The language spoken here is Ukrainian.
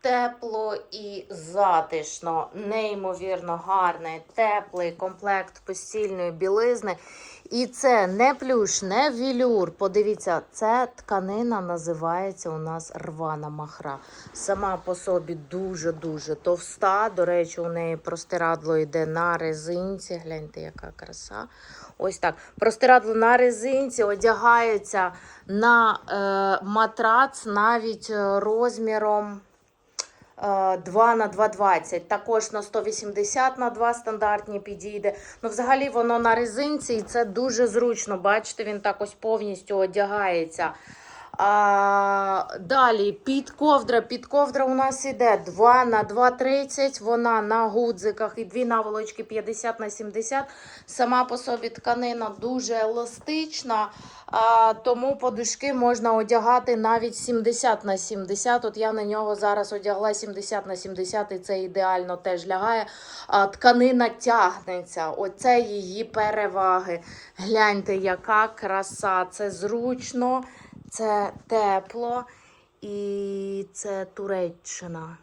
тепло і затишно, неймовірно гарний, теплий комплект постільної білизни. І це не плюш, не вілюр. Подивіться, це тканина називається у нас рвана махра. Сама по собі дуже-дуже товста. До речі, у неї простирадло йде на резинці. Гляньте, яка краса. Ось так. Простирадло на резинці одягається на е, матрац навіть е, розміром. Е, 2 на 2,20, також на 180 на 2 стандартні підійде. Ну, взагалі воно на резинці, і це дуже зручно. Бачите, він так ось повністю одягається. А, далі під ковдра. Під ковдра у нас іде 2 на 2,30. Вона на гудзиках і дві наволочки 50 на 70. Сама по собі тканина дуже еластична, а, тому подушки можна одягати навіть 70 на 70. От я на нього зараз одягла 70 на 70, і це ідеально теж лягає. А, тканина тягнеться. Оце її переваги. Гляньте, яка краса. Це зручно, це тепло і це Туреччина.